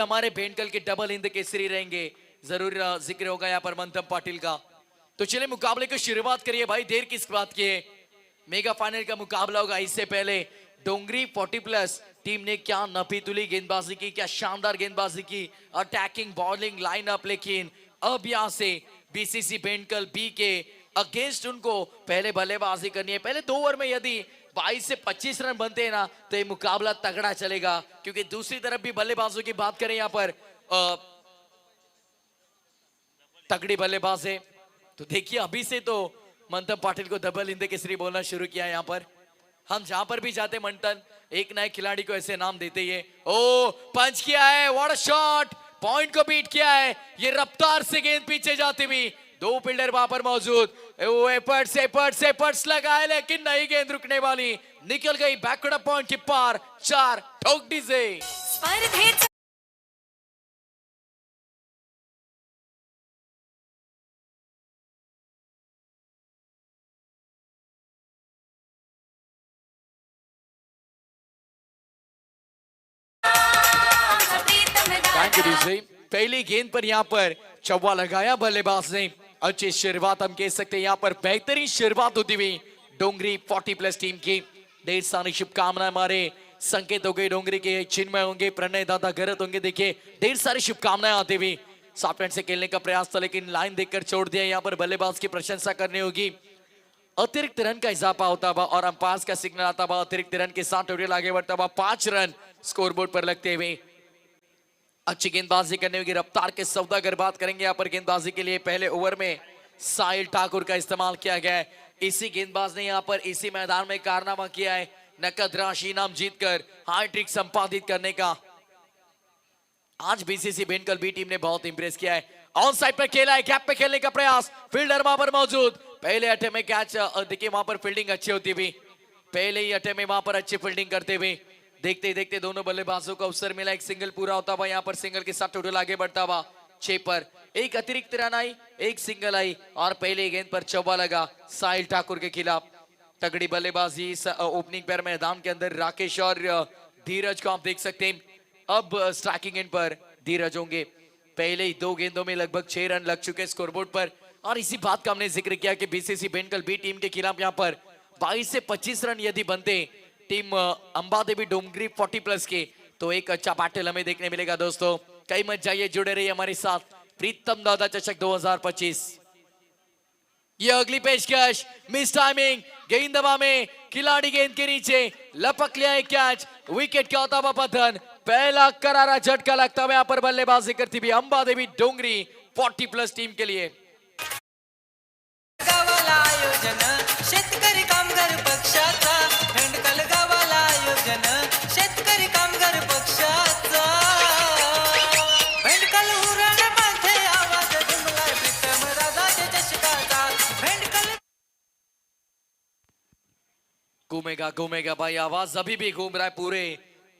हमारे भेंडकल के डबल हिंद केसरी रहेंगे। ज़रूर ज़िक्र होगा यहाँ पर मंथम पाटिल का। तो चलिए मुकाबले की शुरुआत करिए भाई, देर किस बात की है? मेगा फाइनल का मुकाबला होगा इससे पहले। डोंगरी 40 प्लस टीम ने क्या नफी तुली गेंदबाजी की, क्या शानदार गेंदबाजी की। अटैकिंग बॉलिंग लाइनअप लेकिन अब यहाँ से बीसीसी बेंडकल बी के अगेंस्ट उनको पहले बल्लेबाजी करनी है। पहले दो ओवर में यदि 22 से 25 रन बनते हैं ना तो ये मुकाबला तगड़ा चलेगा, क्योंकि दूसरी तरफ़ भी बल्लेबाजों की बात करें यहाँ पर तगड़ी बल्लेबाज। है तो देखिए, अभी से तो मंथन पाटिल को डबल हिंद केसरी बोलना शुरू किया यहाँ पर। हम जहाँ पर भी जाते मंथन, एक नए खिलाड़ी को ऐसे नाम देते है। ओ पंच किया है व्हाट शॉट पॉइंट को बीट किया है, ये रफ्तार से गेंद पीछे जाती हुई। दो फील्डर वहाँ पर मौजूद। वो एपर्ट्स एपर्ट्स एपर्ट्स लगाए लेकिन नहीं गेंद रुकने वाली। निकल गई बैकवर्ड पॉइंट के पार चार ठोक डीजे पहली गेंद पर यहाँ पर चौवा लगाया बल्लेबाज ने। अच्छी शुरुआत हम कह सकते हैं। यहाँ पर बेहतरीन शुरुआत होती हुई डोंगरी 40 प्लस टीम की। ढेर सारी शुभकामनाएँ हमारे संकेत हो गए डोंगरी के चिन्मय होंगे, प्रणय दादा गरत होंगे। देखिए, ढेर सारी शुभकामनाएँ आती हुई सॉफ्टवेयर से खेलने का प्रयास था, लेकिन लाइन देखकर छोड़ दिया। यहाँ पर बल्लेबाज की प्रशंसा करनी होगी। अतिरिक्त रन का इजाफा होता हुआ और अंपायर का सिग्नल आता हुआ अतिरिक्त रन के साथ टोटल आगे बढ़ता हुआ पाँच रन स्कोरबोर्ड पर लगते हुए अच्छी गेंदबाजी करने होगी। रफ्तार के सौदागर बात करेंगे, यहाँ पर गेंदबाजी के लिए पहले ओवर में साहिल ठाकुर का इस्तेमाल किया गया है। इसी गेंदबाज ने यहाँ पर इसी मैदान में कारनामा किया है। नकद राशि इनाम जीतकर हाई ट्रिक संपादित करने का। आज बीसीसी बेंडकल बी टीम ने बहुत इंप्रेस किया है। ऑन साइड पर खेला है गैप पे खेलने का प्रयास। फील्डर वहाँ पर मौजूद। पहले अटे में कैच देखिए वहाँ पर फील्डिंग अच्छी होती हुई। पहले ही अटे में वहाँ पर अच्छी फील्डिंग करते हुए। देखते ही देखते दोनों बल्लेबाजों को अवसर मिला। एक सिंगल पूरा होता हुआ यहाँ पर सिंगल के साथ टोटल आगे बढ़ता हुआ छह पर। एक अतिरिक्त रन आई, एक सिंगल आई और पहले गेंद पर चौबा लगा साहिल ठाकुर के खिलाफ। तगड़ी बल्लेबाजी ओपनिंग पैर मैदान के अंदर राकेश और धीरज को आप देख सकते हैं। अब स्ट्राइकिंग एंड पर धीरज होंगे। पहले ही दो गेंदों में लगभग छह रन लग चुके स्कोरबोर्ड पर। और इसी बात का हमने ज़िक्र किया कि बीसीसी बेंडकल बी टीम के खिलाफ यहाँ पर 22 से 25 रन यदि बनते टीम अंबा देवी डोंगरी 40 प्लस के तो एक अच्छा बैटल हमें देखने मिलेगा दोस्तों। कई मत जाइए, जुड़े रहिए हमारे साथ। प्रीतम दादा चषक 2025 ये अगली पेशकश मिस टाइमिंग गेंद दबा में, खिलाड़ी गेंद के नीचे, लपक लिया है कैच विकेट का होता हुआ पतन पहला करारा झटका लगता हुआ यहाँ पर बल्लेबाजी करती हुई अंबा देवी डोंगरी 40 प्लस टीम के लिए। शेतकरी कामगार पक्षाचा शेतकरी कामगार पक्षाचा. मध्ये आवाज़ प्रीतम चषकाचा हेंडकल घूमेगा घूमेगा भाई आवाज़, अभी भी घूम रहा है पूरे.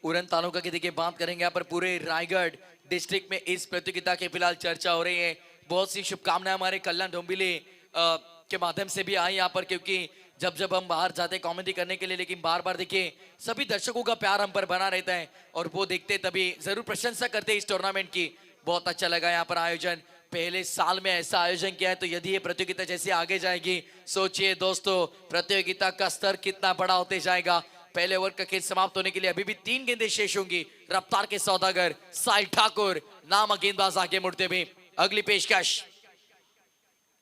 उरन तालुका की देखिए बात करेंगे यहाँ पर पूरे रायगढ़ डिस्ट्रिक्ट में इस प्रतियोगिता की फ़िलहाल चर्चा हो रही है. बहुत सी शुभकामनाएँ हमारे कल्याण डोंबिले के माध्यम से भी आई यहाँ पर क्योंकि जब जब हम बाहर जाते हैं कॉमेडी करने के लिए, लेकिन बार बार देखिए, सभी दर्शकों का प्यार हम पर बना रहता है और वो देखते तभी ज़रूर प्रशंसा करते इस टूर्नामेंट की। बहुत अच्छा लगा यहाँ पर आयोजन। पहले साल में ऐसा आयोजन किया है तो यदि ये प्रतियोगिता जैसे आगे जाएगी, सोचिए दोस्तों, प्रतियोगिता का स्तर कितना बड़ा होते जाएगा। पहले ओवर का खेल समाप्त होने के लिए अभी भी तीन गेंदे शेष होंगी। रफ्तार के सौदागर, साहिल ठाकुर, नाम गेंदबाज आगे मुड़ते भी। अगली पेशकश।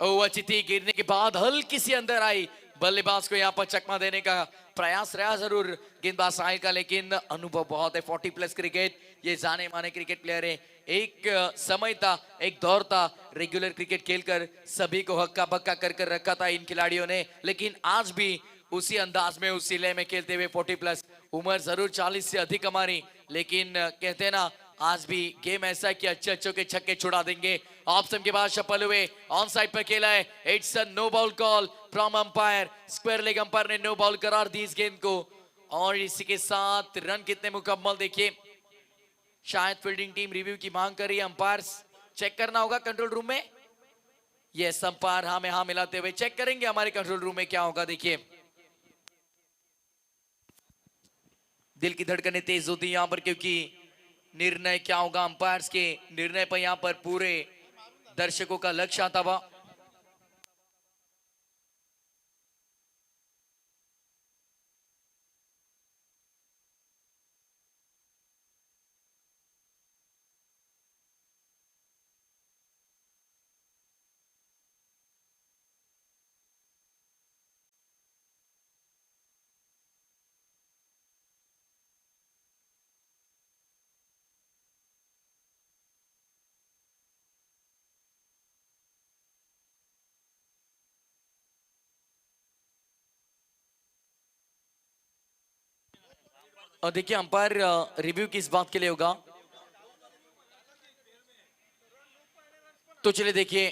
ओ अच्छी गिरने के बाद हल्की सी अंदर आई। बल्लेबाज को यहाँ पर चकमा देने का प्रयास रहा ज़रूर। गेंदबाज साहिल का लेकिन अनुभव बहुत है 40 प्लस क्रिकेट, ये जाने माने क्रिकेट प्लेयर है। एक समय था, एक दौर था, रेगुलर क्रिकेट खेलकर सभी को हक्का बक्का कर कर रखा था इन खिलाड़ियों ने। लेकिन आज भी उसी अंदाज में, उसी लय में खेलते हुए 40 प्लस, उम्र ज़रूर 40 से अधिक हमारी। लेकिन कहते ना आज भी गेम ऐसा है कि अच्छे अच्छों के छक्के छुड़ा देंगे। ऑप्शन के बाद सफल हुए ऑन साइड पर खेला है। It's a no ball call from umpire square leg umpire ने नो बॉल करार दी इस गेंद को। और इसी के साथ रन कितने मुकम्मल देखिए। शायद फील्डिंग टीम रिव्यू की मांग कर रही है अंपायर चेक करना होगा कंट्रोल रूम में। ये अंपायर हाँ में हाँ मिलाते हुए चेक करेंगे हमारे कंट्रोल रूम में क्या होगा देखिए। दिल की धड़कनें तेज होती हैं यहाँ पर क्योंकि निर्णय क्या होगा अंपायर्स के? निर्णय पर यहाँ पर पूरे दर्शकों का लक्ष्य आता हुआ और देखिए, अंपायर रिव्यू किस बात के लिए होगा। तो चलिए देखिए।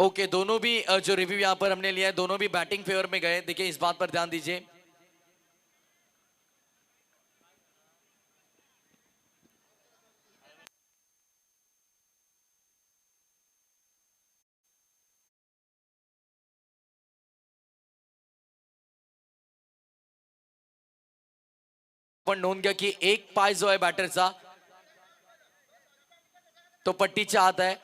ओके, दोनों भी जो रिव्यू यहाँ पर हमने लिया है, दोनों भी बैटिंग फेवर में गए। देखिए, इस बात पर ध्यान दीजिए। पण नोंद घ्या की एक पाय जो आहे बॅटरचा तो पट्टीच्या आत आहे.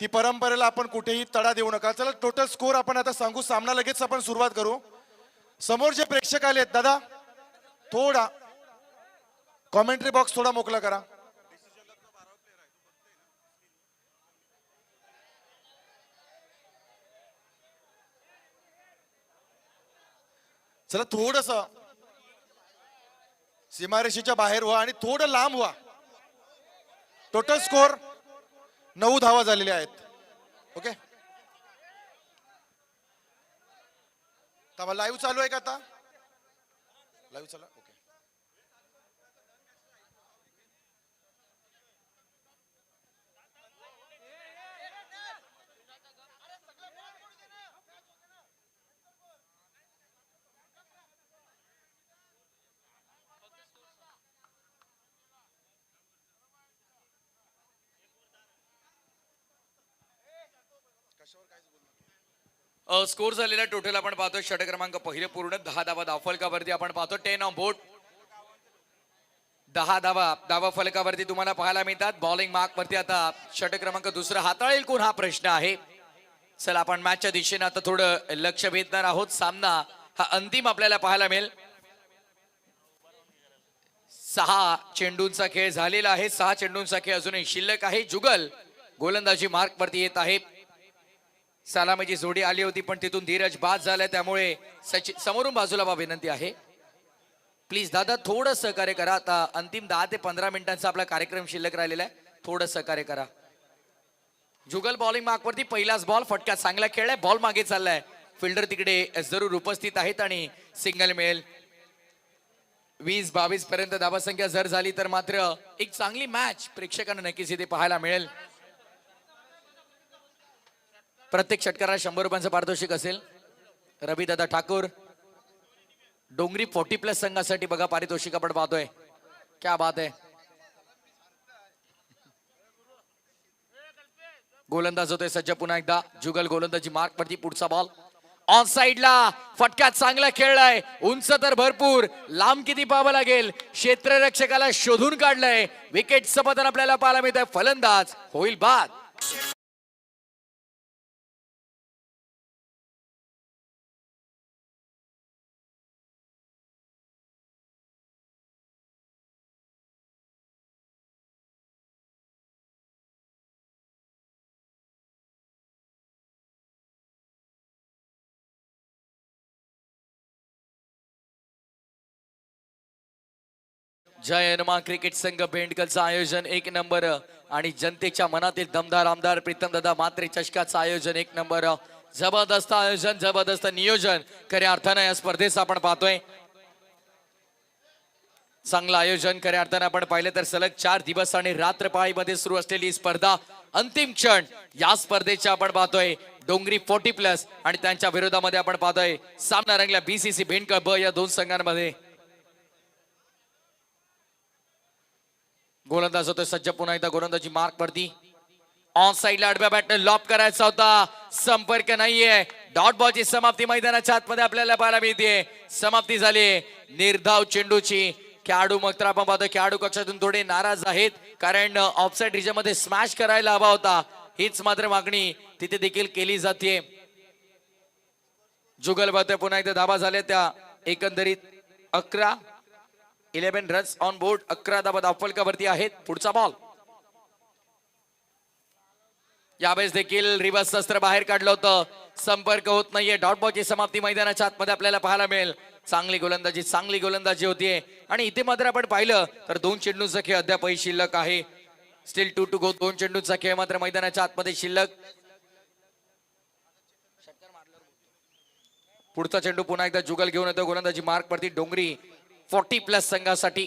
ती परंपरेला आपण कुठेही तडा देऊ नका. चला टोटल स्कोर आपण आता सांगू. सामना लगेच आपण सुरुवात करू. समोर जे प्रेक्षक आहेत दादा थोडा कॉमेंट्री बॉक्स थोडा मोकला करा. चला थोडस सीमारेषेच्या बाहेर व्हा आणि थोडं लांब व्हा. टोटल स्कोर नऊ धावा झालेल्या आहेत. ओके? लाईव्ह चालू आहे का आता? लाईव्ह चालू स्कोर झालेला टोटल आपण पाहतो षटक क्रमांक पहिले पूर्ण दहा धावा धाव फलकावरती आपण पाहतो टेन ऑन बोट दहा धावा धावा फलकावरती तुम्हाला पाहायला मिळतात. बॉलिंग मार्क वरती आता षटक क्रमांक दुसरा हाताळेल कोण हा प्रश्न आहे? चला आपण मॅचच्या दिशेने आता थोडं लक्ष भेदणार आहोत. सामना हा अंतिम आपल्याला पाहायला मिळेल. सहा चेंडूंचा खेळ झालेला आहे. सहा चेंडूंचा खेळ अजूनही शिल्लक आहे. जुगल गोलंदाजी मार्क वरती येत आहे. सलामीची जोडी आली होती पण तिथून धीरज बाद झालाय त्यामुळे सचिन समोरून बाजूला बा विनंती आहे. प्लीज दादा थोडं सहकार्य करा. आता अंतिम दहा ते पंधरा मिनिटांचा आपला कार्यक्रम शिल्लक राहिलेला आहे. थोडं सहकार्य करा. जुगल बॉलिंग मार्कवरती पहिलाच बॉल फटका चांगला खेळलाय बॉल मागे चाललाय. फिल्डर तिकडे जरूर उपस्थित आहेत आणि सिंगल मिळेल. वीस बावीस पर्यंत दाबासंख्या जर झाली तर मात्र एक चांगली मॅच प्रेक्षकांना नक्कीच इथे पाहायला मिळेल. प्रत्येक षटकाराला शंभर रुपयांचं पारितोषिक असेल. रवीदादा ठाकूर डोंगरी फोर्टी प्लस संघासाठी बघा पारितोषिक आपण पाहतोय. क्या बात आहे. गोलंदाज होतोय सज्ज पुन्हा एकदा. जुगल गोलंदाजी मार्क वरती पुढचा बॉल ऑन साइडला फटका चांगला खेळलाय उंच तर भरपूर. लांब किती पाहावं लागेल? क्षेत्ररक्षकाला शोधून काढलंय. विकेट पतन आपल्याला पाहायला मिळत फलंदाज होईल बाद. जय हनुमान क्रिकेट संघ भेंडकलचं आयोजन एक नंबर. आणि जनतेच्या मनातील दमदार आमदार प्रीतम दादा मात्रे चषकाचं आयोजन एक नंबर. जबरदस्त आयोजन जबरदस्त नियोजन. खऱ्या अर्थानं या स्पर्धेचं आपण पाहतोय. चांगलं आयोजन खऱ्या अर्थानं आपण पाहिलं तर सलग चार दिवस आणि रात्रपाळीमध्ये सुरू असलेली स्पर्धा अंतिम क्षण या स्पर्धेच्या आपण पाहतोय. डोंगरी फोर्टी प्लस आणि त्यांच्या विरोधामध्ये आपण पाहतोय. सामना रंगला बीसीसी भेंडकळ ब या दोन संघांमध्ये. गोलंदाज होतोय सज्ज. पुन्हा एकदा गोलंदाजी मार्क वरती. ऑन साईडला आडव्या बॅटने लॉप करायचा होता. संपर्क नाहीये. डॉट बॉलची समाप्ती मैदानाच्या आतमध्ये आपल्याला पाहायला मिळते. समाप्ती झाली. निर्धाव चेंडूची खेळाडू मग तर आपण पाहतो खेळाडू कक्षातून थोडे नाराज आहेत. कारण ऑफसाईड रिजनमध्ये स्मॅश करायला हवा होता. हीच मात्र मागणी तिथे देखील केली जाते. जुगल बात पुन्हा एकदा धाबा झाल्या त्या एकंदरीत अकरा. इलेव्हन रन्स ऑन बोर्ड अकरा धाबा धावफलकावरती आहेत. पुढचा बॉल यावेळेस देखील रिव्हर्स शस्त्र बाहेर काढलं होतं. संपर्क होत नाहीये. डॉट बॉलची समाप्ती मैदानाच्या आतमध्ये आपल्याला पाहायला मिळेल. चांगली गोलंदाजी चांगली गोलंदाजी होतीये. आणि इथे मात्र आपण पाहिलं तर दोन चेंडूंचा खेळ अद्यापही शिल्लक आहे. स्टील टू टू गो दोन चेंडूंचा खेळ मात्र मैदानाच्या आतमध्ये शिल्लक. पुढचा चेंडू पुन्हा एकदा जुगल घेऊन येतो. गोलंदाजी मार्क वरती डोंगरी. फोर्टी प्लस संघासाठी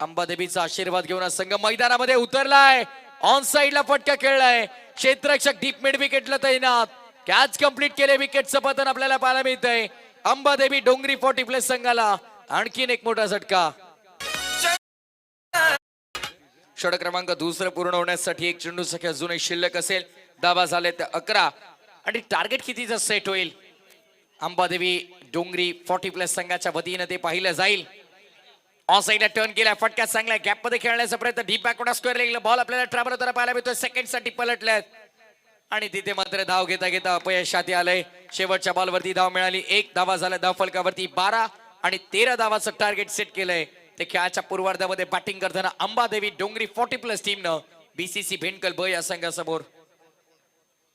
अंबादेवीचा आशीर्वाद घेऊन संघ मैदानामध्ये उतरलाय. ऑन साईडला फटका खेळलाय. क्षेत्ररक्षक डीप मिड विकेटला तैनात. कॅच कंप्लीट केले विकेटचं पतन आपल्याला पाहायला मिळतंय. अंबादेवी डोंगरी फोर्टी प्लस संघाला आणखीन एक मोठा झटका. षड क्रमांक दुसरं पूर्ण होण्यासाठी एक चेंडू सख्या अजूनही शिल्लक असेल. दाबा झाले तर अकरा. आणि टार्गेट कितीचा सेट होईल? अंबादेवी डोंगरी फोर्टी प्लस संघाच्या वतीनं ते पाहिलं जाईल. ऑन साईडला टर्न केला. फटका चांगला. गॅपमध्ये खेळण्याचा प्रयत्न. डीप बॅक स्क्वेअर लागला? बॉल आपल्याला ट्रॅव्हल होताना पाहायला मिळतोय. सेकंडसाठी पलटल्यात. आणि तिथे मात्र धाव घेता घेता अपयश हाती आलंय. शेवटच्या बॉलवरती धाव मिळाली. एक धावा झाला धाव फलकावरती बारा आणि तेरा धावाचं टार्गेट सेट केलंय. ते खेळाच्या पूर्वार्धामध्ये बॅटिंग करताना अंबादेवी डोंगरी फोर्टी प्लस टीमनं बीसीसी भेंडकल ब या संघासमोर.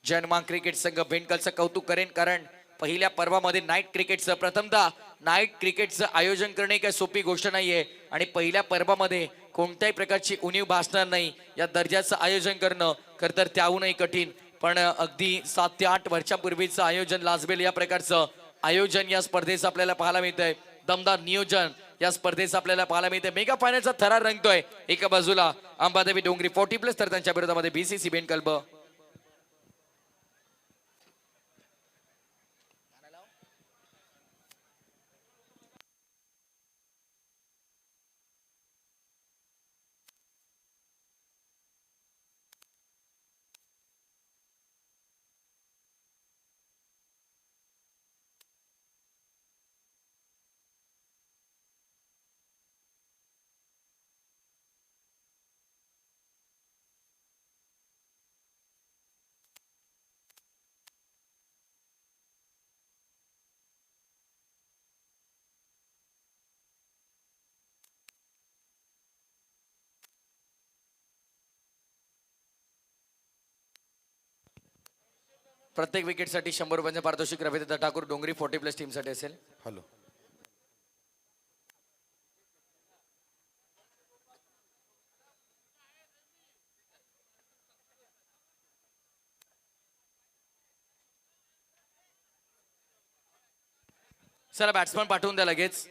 जन्मा क्रिकेट संघ भेंडकलचं कौतुक करेन कारण पहिल्या पर्वामध्ये नाईट क्रिकेटचं प्रथमतः नाईट क्रिकेटचं आयोजन करणे काही सोपी गोष्ट नाहीये. आणि पहिल्या पर्वामध्ये कोणत्याही प्रकारची उणीव भासणार नाही. या दर्जाचं आयोजन करणं खरं तर त्याहूनही कठीण. पण अगदी सात ते आठ वर्षापूर्वीचं आयोजन लाजबेल या प्रकारचं आयोजन या स्पर्धेचं आपल्याला पाहायला मिळतंय. दमदार नियोजन या स्पर्धेचं आपल्याला पाहायला मिळतंय. मेगा फायनलचा थरार रंगतोय एका बाजूला. अंबादेवी डोंगरी फोर्टी प्लस तर त्यांच्या विरोधामध्ये बीसीसी बेनकल्ब प्रत्येक विकेटसाठी शंभर रुपयांचे पारितोषिक रवींद्र ठाकूर डोंगरी फोर्टी प्लस टीमसाठी असेल. हॅलो. चला बॅट्समन पाठवून द्या लगेच.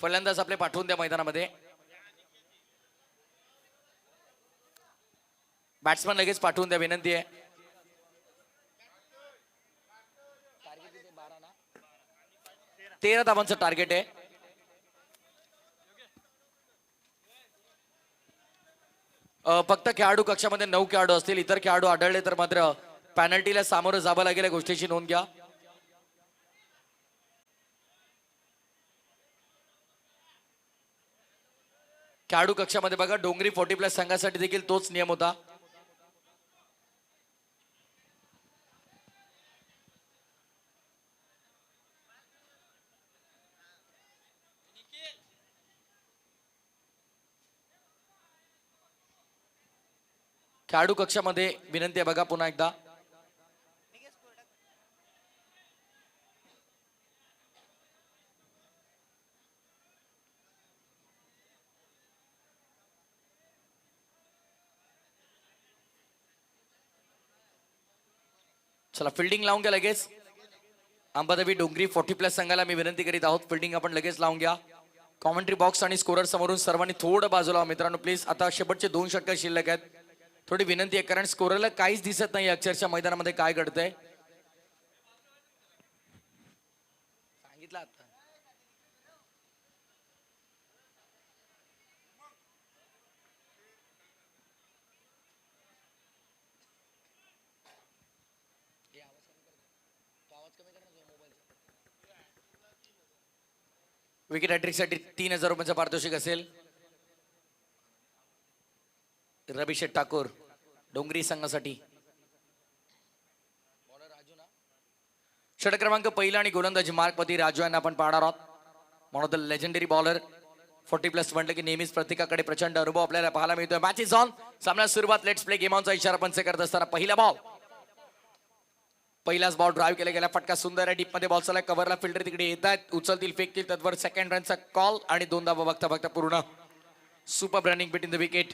फलंदाज आपले पाठवून द्या मैदानामध्ये. बॅट्समन लगेच पाठवून द्या विनंती आहे. तेरा धावांचं टार्गेट आहे. फक्त खेळाडू कक्षामध्ये नऊ खेळाडू असतील इतर खेळाडू आढळले तर मात्र पॅनल्टीला सामोरं जावं लागेल या गोष्टीची नोंद घ्या. खेळाडू कक्षामध्ये बघा डोंगरी फोर्टी प्लस संघासाठी देखील तोच नियम होता. खेळाडू कक्षामध्ये विनंती आहे बघा पुन्हा एकदा. चला फिल्डिंग लावून घ्या लगेच. अंबादेवी डोंगरी फोर्टी प्लस संघाला मी विनंती करीत आहोत. फिल्डिंग आपण लगेच लावून घ्या. कॉमेंट्री बॉक्स आणि स्कोरर समोरून सर्वांनी थोडं बाजूला मित्रांनो प्लीज आता शेवटचे दोन षटक शिल्लक आहेत. थोडी विनंती आहे कारण स्कोरला काहीच दिसत नाही अक्षरशः मैदानामध्ये काय घडतंय. सांगितलं आता. विकेट हॅट्रिकसाठी तीन हजार रुपयांचं पारितोषिक असेल. रवी ठाकूर डोंगरी संघासाठी. षटक क्रमांक पहिला आणि गोलंदाजी मार्कपती राजू यांना आपण पाहणार आहोत. म्हणून the legendary bowler forty plus म्हटलं की नेहमीच प्रत्येकाकडे प्रचंड अनुभव आपल्याला पाहायला मिळतोय. मॅच इज ऑन सामन्यात सुरुवात लेट्स प्ले गेमांचा इशारा पंच करत असताना पहिला बॉल पहिलाच बॉल ड्राईव्ह केला गेला. फटका सुंदर आहे. डीपमध्ये बॉल चालला कव्हरला फिल्डर तिकडे येत आहेत उचलतील फेकतील. तत्वर सेकंड रनचा कॉल आणि दोनदा बघता बघता पूर्ण. Super running between the wicket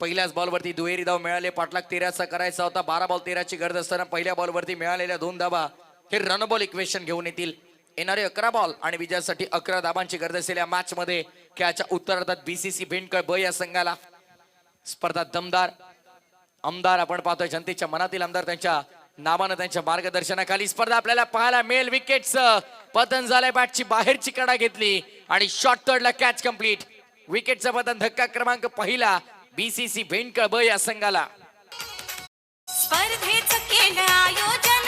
पहिल्याच बॉलवरती दुहेरी धाव मिळाले. पाठलाग तेराचा करायचा होता. बारा बॉल तेराची गरज असताना पहिल्या बॉलवरती मिळालेल्या दोन धावा हे रनबॉल इक्वेशन घेऊन येतील. येणारे अकरा बॉल आणि विजयासाठी अकरा धाबांची गरज असेल या मॅच मध्ये. खेळाच्या उत्तरार्धात बीसीसी भेंडकळ ब या संघाला. स्पर्धा दमदार. आमदार आपण पाहतोय जनतेच्या मनातील आमदार त्यांच्या नावानं त्यांच्या मार्गदर्शनाखाली स्पर्धा आपल्याला पाहायला मिळेल. विकेटचं पतन झालंय बॅटची बाहेरची कडा घेतली आणि शॉर्ट थर्डला कॅच कंप्लीट विकेटचं पतन धक्का क्रमांक पहिला. बीसीसी भेंडकळ ब या संघाला. स्पर्धेचं केलं आयोजन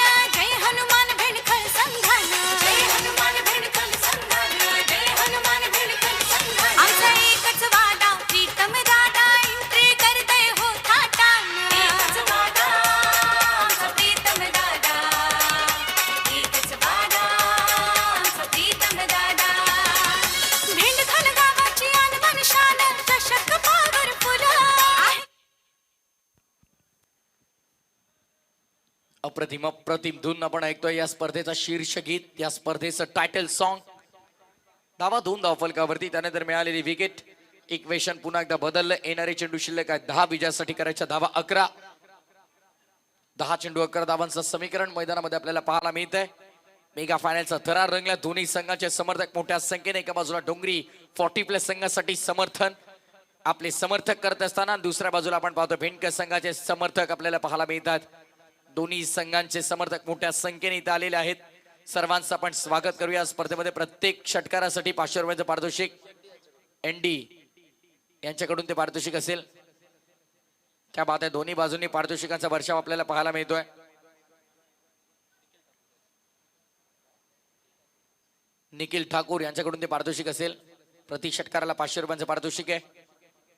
अप्रतिम अप्रतिम धून आपण ऐकतोय या स्पर्धेचा शीर्षगीत या स्पर्धेचं टायटल सॉन्ग धावा धून धाव फलकावरती. त्यानंतर मिळालेली विकेट इक्वेशन पुन्हा एकदा बदललं. येणारे चेंडू शिल्लक आहे दहा विजयासाठी करायच्या धावा अकरा. दहा चेंडू अकरा धावांचं समीकरण मैदानामध्ये आपल्याला पाहायला मिळत आहे मेगा फायनलचा थरार रंगला. दोन्ही संघाचे समर्थक मोठ्या संख्येने एका बाजूला डोंगरी फॉर्टी प्लस संघासाठी समर्थन. आपले समर्थक करत असताना दुसऱ्या बाजूला आपण पाहतो भेंडकर संघाचे समर्थक आपल्याला पाहायला मिळतात. दोन्ही संघांचे समर्थक मोठ्या संख्येने इथे आलेले आहेत. सर्वांचं आपण स्वागत करूया. स्पर्धेमध्ये प्रत्येक षटकारासाठी पाचशे रुपयाचं पारितोषिक. एन डी यांच्याकडून ते पारितोषिक असेल. त्या बात आहे दोन्ही बाजूंनी पारितोषिकांचा वर्षाव आपल्याला पाहायला मिळतोय. निखिल ठाकूर यांच्याकडून ते पारितोषिक असेल. प्रति षटकाराला पाचशे रुपयांचं पारितोषिक आहे.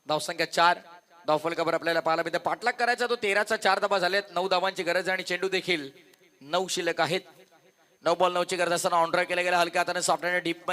धावसंख्या चार. धावफलकावर आपल्याला पाहायला मिळतं. पाठलाग करायचा तो तेराचा चार धाबा झालेत. नऊ धावांची गरज आणि चेंडू देखील. नऊ शिल्लक आहेत. नऊ बॉल नऊची गरज असताना ऑनड्रा केला गेला. हलक्या हाताने सॉफ्टवेअर डीप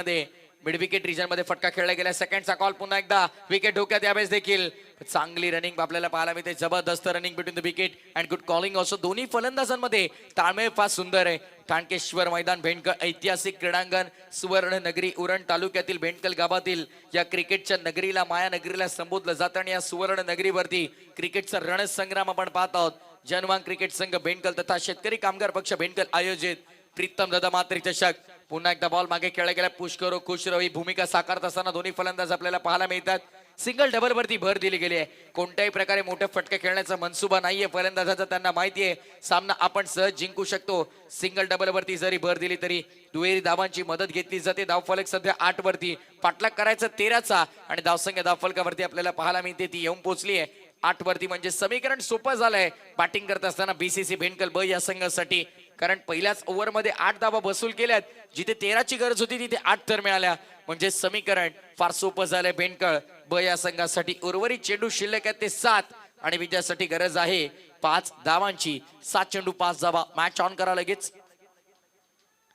मिड विकेट रिजनमध्ये फटका खेळला गेला. सेकंडचा कॉल पुन्हा एकदा. विकेट धोक्यात यावेळेस देखील. चांगली रनिंग आपल्याला पाहायला मिळते. जबरदस्त running between the wicket and good calling also दोन्ही फलंदाजांमध्ये ताळमेळ फार सुंदर आहे. ठाणकेश्वर मैदान भेंडकल ऐतिहासिक क्रीडांगण सुवर्ण नगरी उरण तालुक्यातील भेंडकल गावातील या क्रिकेटच्या नगरीला माया नगरीला संबोधलं जातं आणि या सुवर्ण नगरीवरती क्रिकेटचा रणसंग्राम आपण पाहत आहोत. जनवांग क्रिकेट संघ भेंडकल तथा शेतकरी कामगार पक्ष भेंडकल आयोजित. प्रीतम दादा मात्री चषक पुन्हा एकदा बॉल मागे खेळला गेला पुष्करो खुश रवी भूमिका साकारत असताना दोन्ही फलंदाज आपल्याला पाहायला मिळतात. सिंगल डबल वरती भर दिली गेली आहे. कोणत्याही प्रकारे मोठे फटके खेळण्याचा मनसुबा नाहीये. फलंदाजाचा त्यांना माहिती आहे. सामना आपण सहज जिंकू शकतो. सिंगल डबल वरती जरी भर दिली तरी दुहेरी धावांची मदत घेतली जाते. धावफलक सध्या आठ वरती. पाठलाग करायचा तेराचा आणि धावसंख्या धावफलकावरती आपल्याला पाहायला मिळते. ती येऊन पोहोचली आहे. आठ वरती म्हणजे समीकरण सोपं झालंय. बॅटिंग करत असताना बीसीसी भेंडकल ब या संघासाठी कारण पहिल्याच ओव्हरमध्ये आठ धावा बसूल केल्यात. जिथे तेराची गरज होती तिथे आठ तर मिळाल्या. म्हणजे समीकरण फार सोपं झालंय भेंडकळ ब या संघासाठी उर्वरित चेंडू शिल्लक आहेत ते सात. आणि विजयासाठी गरज आहे पाच धावांची. सात चेंडू पाच धावा. मॅच ऑन करा लगेच.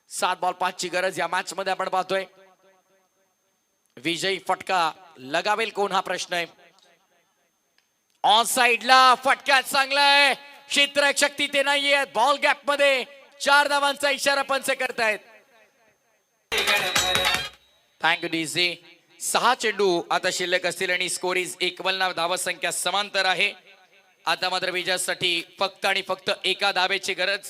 सात बॉल पाच ची गरज या मॅच मध्ये आपण पाहतोय. विजयी फटका लगावेल कोण हा प्रश्न आहे? ऑन साइडला फटका चांगलाय. क्षेत्ररक्षक शक्ती ते नाहीये. बॉल गॅपमध्ये चार धावांचा इशारा पंच करतायत. थँक्यू डीसी सहा चेंडू आता शिल्लक असतील आणि स्कोर इज एकवन्न धावा संख्या समांतर आहे. आता मात्र विजयासाठी फक्त आणि फक्त एका धावेची गरज.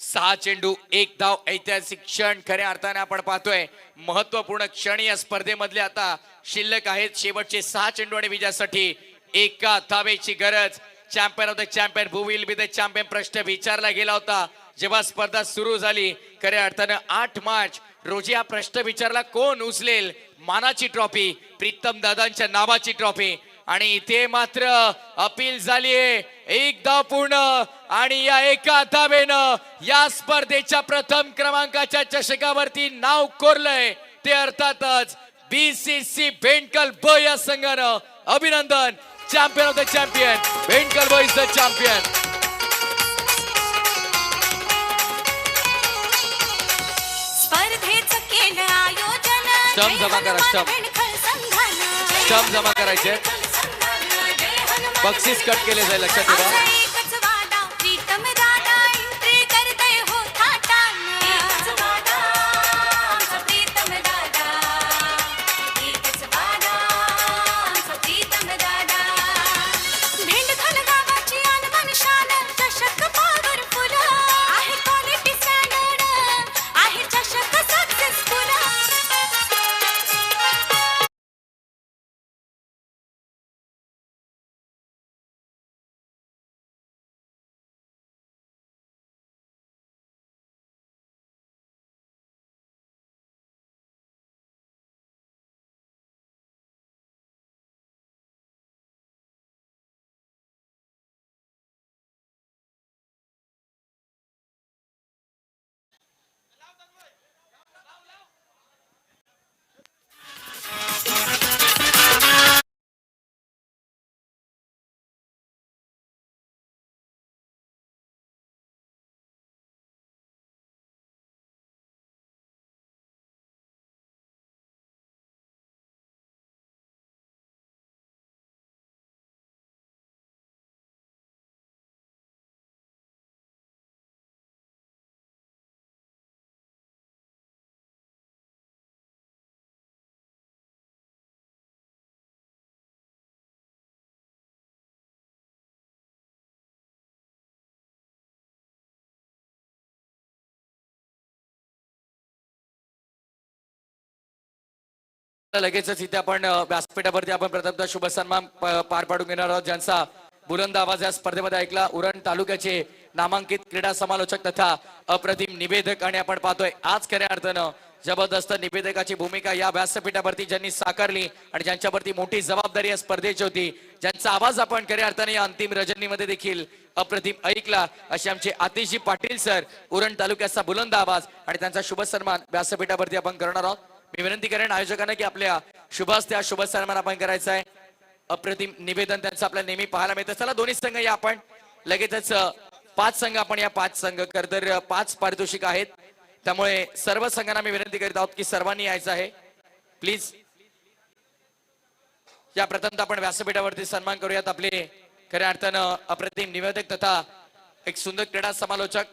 सहा चेंडू एक धाव ऐतिहासिक क्षण. खऱ्या अर्थाने आपण पाहतोय महत्त्वपूर्ण क्षण या स्पर्धेमधले आता शिल्लक आहेत. शेवटचे सहा चेंडू आणि विजयासाठी एका धावेची गरज. Champion of the champion who will be the champion प्रश्न विचारला गेला होता. जेव्हा स्पर्धा सुरू झाली खऱ्या अर्थानं आठ मार्च रोजी हा प्रश्न विचारला कोण उचलेल मानाची ट्रॉफी प्रीतम दादांच्या नावाची ट्रॉफी? आणि इथे मात्र अपील झालीये एक धाव पूर्ण आणि या एका धावेनं या स्पर्धेच्या प्रथम क्रमांकाच्या चषकावरती नाव कोरलंय. ते अर्थातच बीसीसी भेंडकल ब या संघानं. अभिनंदन. Champion of the champion Bhendkal ब इज द चॅम्पियन स्पर्धेचं केलं आयोजन स्टंप जमा करा, स्टंप. स्टंप जमा करायचे. बक्षीस कट केले जाईल लक्षात ठेवा लगेचच इथे आपण व्यासपीठावरती आपण प्रथमतः शुभ सन्मान पार पाडून घेणार आहोत ज्यांचा बुलंद आवाज या स्पर्धेमध्ये ऐकला. उरण तालुक्याचे नामांकित क्रीडा समालोचक तथा अप्रतिम निवेदक आणि आपण पाहतोय आज खऱ्या अर्थानं जबरदस्त निवेदकाची भूमिका या व्यासपीठावरती ज्यांनी साकारली आणि ज्यांच्यावरती मोठी जबाबदारी या स्पर्धेची होती ज्यांचा आवाज आपण खऱ्या अर्थाने या अंतिम रजनीमध्ये देखील अप्रतिम ऐकला. असे आमचे आतिशजी पाटील सर उरण तालुक्याचा बुलंद आवाज आणि त्यांचा शुभ सन्मान व्यासपीठावरती आपण करणार आहोत. मी विनंती करेन आयोजकांना की आपल्या शुभ त्या हा शुभ सन्मान आपण करायचा आहे. अप्रतिम निवेदन त्यांचं आपल्याला नेहमी पाहायला मिळतं. चला दोन्ही संघ या आपण. लगेचच पाच संघ आपण या पाच संघ खर तर पाच पारितोषिक आहेत. त्यामुळे सर्व संघांना मी विनंती करीत आहोत की सर्वांनी यायचं आहे. प्लीज. या प्रथमतः आपण व्यासपीठावरती सन्मान करूयात. आपले खऱ्या अर्थानं अप्रतिम निवेदक तथा एक सुंदर क्रीडा समालोचक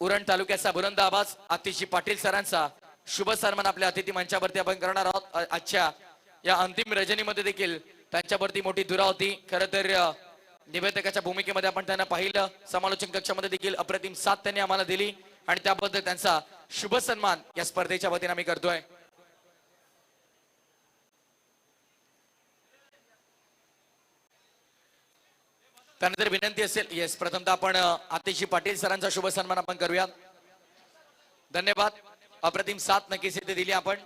उरण तालुक्याचा बुलंद आवाज आतिशी पाटील सरांचा. शुभ सन्मान आपल्या अतिथी मंचावरती आपण करणार आहोत. आजच्या या अंतिम रजनीमध्ये देखील त्यांच्यावरती मोठी धुरा होती. खर तर निवेदकाच्या भूमिकेमध्ये आपण त्यांना पाहिलं. समालोचन कक्षामध्ये देखील अप्रतिम साथ त्यांनी आम्हाला दिली. आणि त्याबद्दल त्यांचा शुभ सन्मान या स्पर्धेच्या वतीने आम्ही करतोय. त्यानंतर विनंती असेल येस प्रथमतः आपण आतिशी पाटील सरांचा शुभ सन्मान आपण करूयात. धन्यवाद. अप्रतिम साथ नक्कीच इथे दिली आपण.